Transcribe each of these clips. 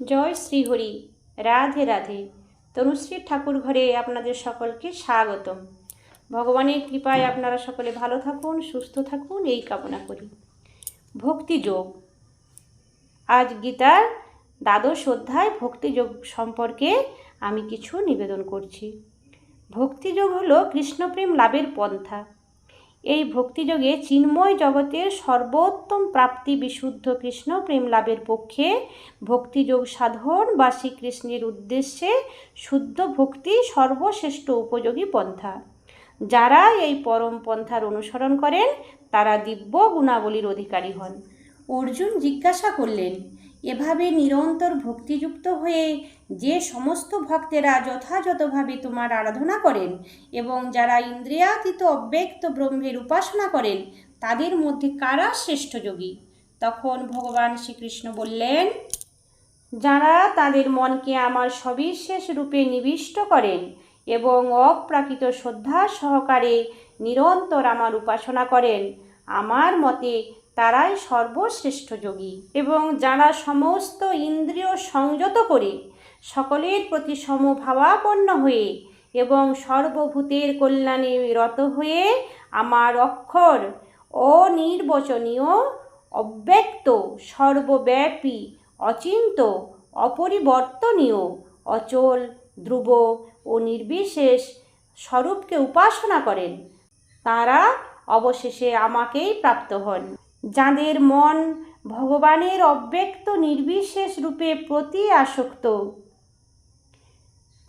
জয় শ্রীহরি, রাধে রাধে। তনুশ্রী ঠাকুর ঘরে আপনাদের সকলকে স্বাগতম। ভগবানের কৃপায় আপনারা সকলে ভালো থাকুন, সুস্থ থাকুন, এই কামনা করি। ভক্তিযোগ আজ গীতার দ্বাদশ অধ্যায় ভক্তিযোগ সম্পর্কে আমি কিছু নিবেদন করছি। ভক্তিযোগ হলো কৃষ্ণপ্রেম লাভের পন্থা। এই ভক্তিযোগে চিন্ময় জগতের সর্বোত্তম প্রাপ্তি বিশুদ্ধ কৃষ্ণ প্রেম লাভের পক্ষে ভক্তিযোগ সাধন বা শ্রীকৃষ্ণের উদ্দেশ্যে শুদ্ধ ভক্তি সর্বশ্রেষ্ঠ উপযোগী পন্থা। যারা এই পরম পন্থার অনুসরণ করেন, তারা দিব্য গুণাবলীর অধিকারী হন। অর্জুন জিজ্ঞাসা করলেন এভাবে নিরন্তর ভক্তিযুক্ত হয়ে যে সমস্ত ভক্তেরা যথাযথভাবে তোমার আরাধনা করেন এবং যারা ইন্দ্রিয়াতীত অব্যক্ত ব্রহ্মের উপাসনা করেন, তাদের মধ্যে কারা শ্রেষ্ঠ যোগী? তখন ভগবান শ্রীকৃষ্ণ বললেন, যারা তাদের মনকে আমার সবিশেষ রূপে নিবিষ্ট করেন এবং অপ্রাকৃত শ্রদ্ধা সহকারে নিরন্তর আমার উপাসনা করেন, আমার মতে তারাই সর্বশ্রেষ্ঠ যোগী। এবং যারা সমস্ত ইন্দ্রিয় সংযত করে, সকলের প্রতি সমভাবাপন্ন হয়ে এবং সর্বভূতের কল্যাণে রত হয়ে আমার অক্ষর অনির্বচনীয়, অব্যক্ত, সর্বব্যাপী, অচিন্ত, অপরিবর্তনীয়, অচল, ধ্রুব ও নির্বিশেষ স্বরূপকে উপাসনা করেন, তারা অবশেষে আমাকেই প্রাপ্ত হন। যাদের মন ভগবানের অব্যক্ত নির্বিশেষ রূপে প্রতি আসক্ত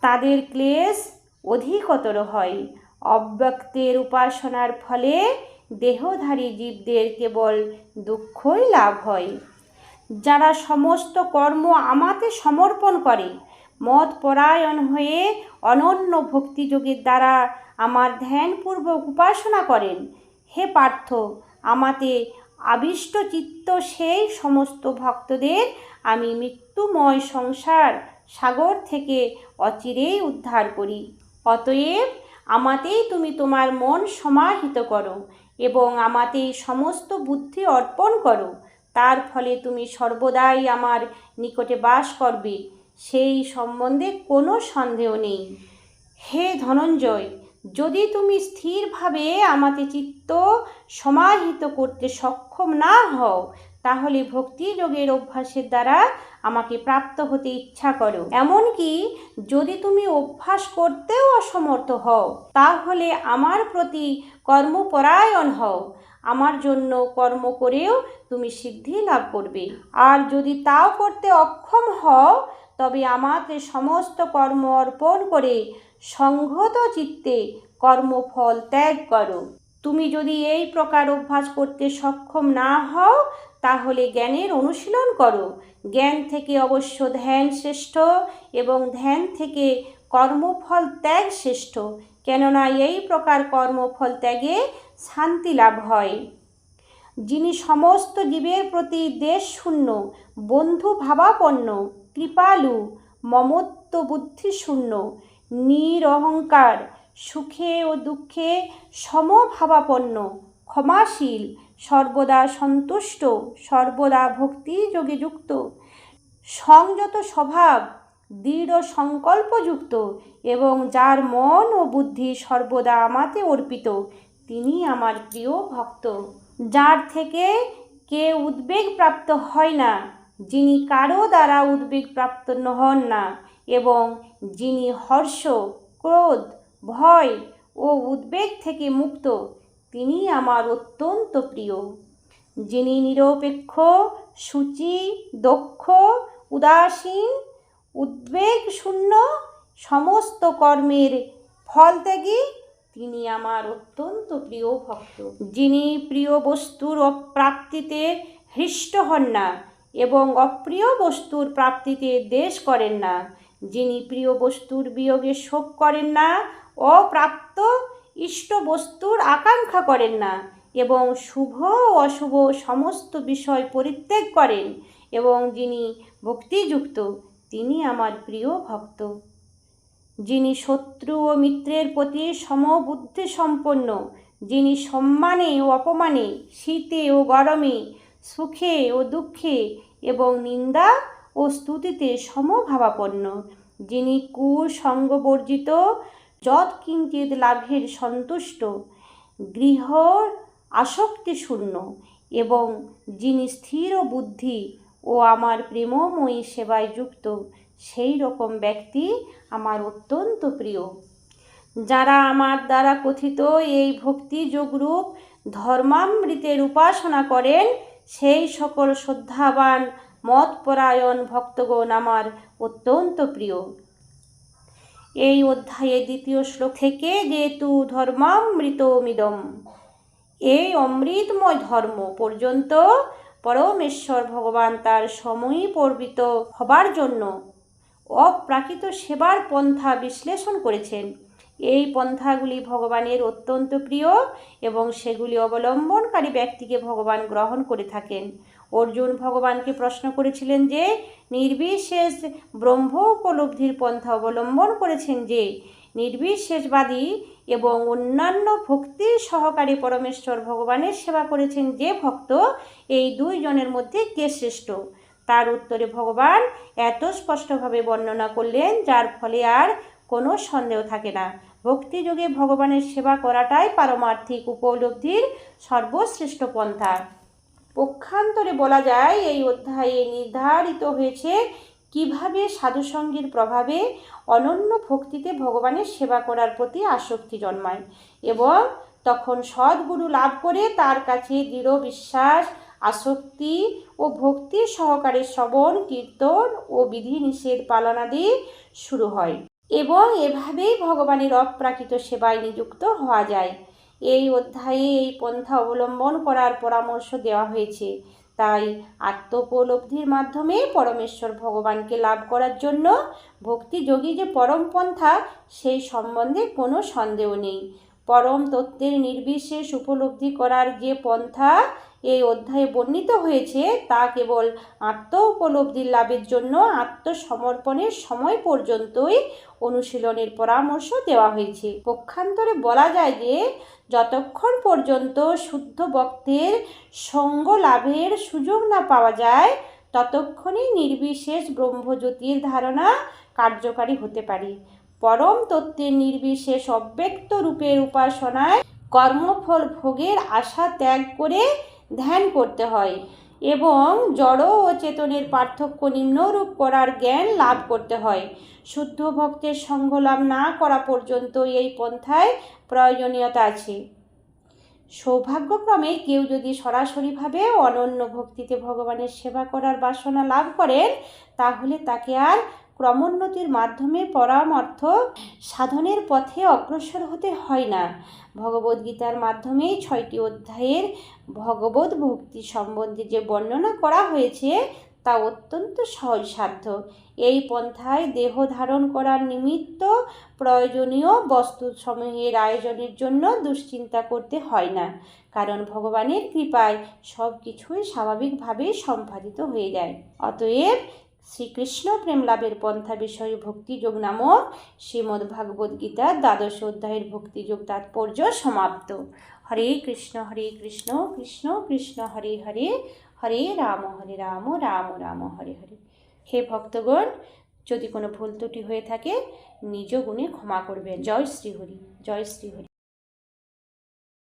তাদের ক্লেশ অধিকতর হয়। অব্যক্তের উপাসনার ফলে দেহধারী জীবদের কেবল দুঃখই লাভ হয়। যারা সমস্ত কর্ম আমাতে সমর্পণ করে, মত পরায়ণ হয়ে অনন্য ভক্তিযোগের দ্বারা আমার ধ্যানপূর্বক উপাসনা করেন, হে পার্থ, আমাতে আবিষ্ট চিত্ত সেই সমস্ত ভক্তদের আমি মৃত্যুময় সংসার সাগর থেকে অচিরেই উদ্ধার করি। অতএব আমাতেই তুমি তোমার মন সমাহিত করো এবং আমাতেই সমস্ত বুদ্ধি অর্পণ করো। তার ফলে তুমি সর্বদাই আমার নিকটে বাস করবে। সেই সম্বন্ধে কোনো সন্দেহ নেই। হে ধনঞ্জয় যদি তুমি স্থিরভাবে আমাতে চিত্ত সমাহিত করতে সক্ষম না হও, তাহলে ভক্তি যোগের অভ্যাসের দ্বারা আমাকে প্রাপ্ত হতে ইচ্ছা করো। এমনকি যদি তুমি অভ্যাস করতেও অসমর্থ হও, তাহলে আমার প্রতি কর্মপরায়ণ হও। আমার জন্য কর্ম করেও তুমি সিদ্ধি লাভ করবে। আর যদি তাও করতে অক্ষম হও তবে আমাকে সমস্ত কর্ম অর্পণ করে সংহত চিত্তে কর্মফল ত্যাগ করো। তুমি যদি এই প্রকার অভ্যাস করতে সক্ষম না হও, তাহলে জ্ঞানের অনুশীলন করো। জ্ঞান থেকে অবশ্য ধ্যান শ্রেষ্ঠ এবং ধ্যান থেকে কর্মফল ত্যাগ শ্রেষ্ঠ। কেননা এই প্রকার কর্মফল ত্যাগে শান্তি লাভ হয়। যিনি সমস্ত জীবের প্রতি দেশ শূন্য বন্ধু ভাবাপন্ন কৃপালু, মমত্ব বুদ্ধিশূন্য নিরহংকার, সুখে ও দুঃখে সমভাবাপন্ন, ক্ষমাশীল, সর্বদা সন্তুষ্ট, সর্বদা ভক্তি যোগে যুক্ত, সংযত স্বভাব, দৃঢ় সংকল্পযুক্ত এবং যার মন ও বুদ্ধি সর্বদা আমাতে অর্পিত, তিনি আমার প্রিয় ভক্ত। যার থেকে কে উদ্বেগ প্রাপ্ত হয় না যিনি কারও দ্বারা উদ্বেগ প্রাপ্ত হন না এবং যিনি হর্ষ, ক্রোধ, ভয় ও উদ্বেগ থেকে মুক্ত তিনি আমার অত্যন্ত প্রিয়। যিনি নিরপেক্ষ, সূচি, দক্ষ, উদাসীন উদ্বেগ শূন্য সমস্ত কর্মের ফল ত্যাগী তিনি আমার অত্যন্ত প্রিয় ভক্ত। যিনি প্রিয় বস্তুর প্রাপ্তিতে হৃষ্ট হন না এবং অপ্রিয় বস্তুর প্রাপ্তিতে দেশ করেন না। যিনি প্রিয় বস্তুর বিয়োগে শোক করেন না, অপ্রাপ্ত ইষ্ট বস্তুর আকাঙ্ক্ষা করেন না এবং শুভ ও অশুভ সমস্ত বিষয় পরিত্যাগ করেন এবং যিনি ভক্তিযুক্ত, তিনি আমার প্রিয় ভক্ত। যিনি শত্রু ও মিত্রের প্রতি সমবুদ্ধি সম্পন্ন, যিনি সম্মানে ও অপমানে, শীতে ও গরমে সুখে ও দুঃখে এবং নিন্দা ও স্তুতিতে সমভাবাপন্ন। যিনি কুসঙ্গবর্জিত যৎ কিঞ্চিত লাভের সন্তুষ্ট, গৃহ আসক্তি শূন্য এবং যিনি স্থির বুদ্ধি ও আমার প্রেমময়ী সেবায় যুক্ত সেই রকম ব্যক্তি আমার অত্যন্ত প্রিয়। যারা আমার দ্বারা কথিত এই ভক্তিযোগরূপ ধর্মামৃতের উপাসনা করেন সেই সকল শ্রদ্ধাবান মতপরায়ণ ভক্তগণ আমার অত্যন্ত প্রিয়। এই অধ্যায়ে দ্বিতীয় শ্লোক থেকে যেহেতু ধর্মামৃতমিদম। এই অমৃতময় ধর্ম পর্যন্ত পরমেশ্বর ভগবান তার সময় পর্বিত হবার জন্য অপ্রাকৃত সেবার পন্থা বিশ্লেষণ করেছেন। এই পন্থাগুলি ভগবানের অত্যন্ত প্রিয় এবং সেগুলি অবলম্বনকারী ব্যক্তিকে ভগবান গ্রহণ করে থাকেন। অর্জুন ভগবানকে প্রশ্ন করেছিলেন যে, নির্বিশেষ ব্রহ্ম উপলব্ধির পন্থা অবলম্বন করেছেন যে, নির্বিশেষবাদী এবং অন্যান্য ভক্তির সহকারী পরমেশ্বর ভগবানের সেবা করেছেন যে ভক্ত, এই দুইজনের মধ্যে কে শ্রেষ্ঠ? তার উত্তরে ভগবান এত স্পষ্টভাবে বর্ণনা করলেন, যার ফলে আর কোনো সন্দেহ থাকে না। ভক্তিযোগে ভগবানের সেবা করাটাই পারমার্থিক উপলব্ধির সর্বশ্রেষ্ঠ পন্থা। পক্ষান্তরে বলা যায়, এই অধ্যায়ে নির্ধারিত হয়েছে কীভাবে সাধুসঙ্গীর প্রভাবে অনন্য ভক্তিতে ভগবানের সেবা করার প্রতি আসক্তি জন্মায় এবং তখন সদ্গুরু লাভ করে তার কাছে দৃঢ় বিশ্বাস, আসক্তি ও ভক্তি সহকারে শ্রবণ, কীর্তন ও বিধিনিষেধ পালনাদি শুরু হয়। এবং এভাবেই ভগবানের অপ্রাকৃত সেবায় নিযুক্ত হওয়া যায়। এই অধ্যায়ে এই পন্থা অবলম্বন করার পরামর্শ দেওয়া হয়েছে। তাই আত্মোপলব্ধির মাধ্যমে পরমেশ্বর ভগবানকে লাভ করার জন্য ভক্তিযোগী যে পরম পন্থা সেই সম্বন্ধে কোনো সন্দেহ নেই। পরম তত্ত্বের নির্বিশেষ উপলব্ধি করার যে পন্থা এই অধ্যায়ে বর্ণিত হয়েছে, তা কেবল আত্ম উপলব্ধি লাভের জন্য আত্মসমর্পণের সময় পর্যন্তই অনুশীলনের পরামর্শ দেওয়া হয়েছে। পক্ষান্তরে বলা যায় যে, যতক্ষণ পর্যন্ত শুদ্ধ বক্তের সঙ্গ লাভের সুযোগ না পাওয়া যায়, ততক্ষণই নির্বিশেষ ব্রহ্মজ্যোতির ধারণা কার্যকারী হতে পারে। পরম তত্ত্বের নির্বিশেষ অব্যক্ত রূপের উপাসনায় কর্মফল ভোগের আশা ত্যাগ করে ধ্যান করতে হয় এবং জড় ও চেতনের পার্থক্য নিম্নরূপ করার জ্ঞান লাভ করতে হয়। শুদ্ধ ভক্তের সঙ্গ লাভ না করা পর্যন্ত এই পন্থায় প্রয়োজনীয়তা আছে। সৌভাগ্যক্রমে কেউ যদি সরাসরিভাবে অনন্য ভক্তিতে ভগবানের সেবা করার বাসনা লাভ করেন, তাহলে তাকে আর ক্রমোন্নতির মাধ্যমে পরামর্থ সাধনের পথে অগ্রসর হতে হয় না। ভগবদ্গীতার মাধ্যমে ছয়টি অধ্যায়ের ভগবত ভক্তি সম্বন্ধে যে বর্ণনা করা হয়েছে, তা অত্যন্ত সহজসাধ্য। এই পন্থায় দেহ ধারণ করার নিমিত্ত প্রয়োজনীয় বস্তুসমূহের আয়োজনের জন্য দুশ্চিন্তা করতে হয় না, কারণ ভগবানের কৃপায় সব কিছুই স্বাভাবিকভাবে সম্পাদিত হয়ে যায়। অতএব শ্রীকৃষ্ণ প্রেম লাভের পন্থা বিষয়ে ভক্তিযোগ নামক শ্রীমদ্ ভাগবত গীতার দ্বাদশ অধ্যায়ের ভক্তিযোগ তাৎপর্য সমাপ্ত। হরে কৃষ্ণ হরে কৃষ্ণ কৃষ্ণ কৃষ্ণ, হরে হরে হরে রাম হরে রাম রাম রাম, হরে হরে। হে ভক্তগণ, যদি কোনো ভুল ত্রুটি হয়ে থাকে, নিজ গুণে ক্ষমা করবেন। জয় শ্রীহরি জয় শ্রীহরি।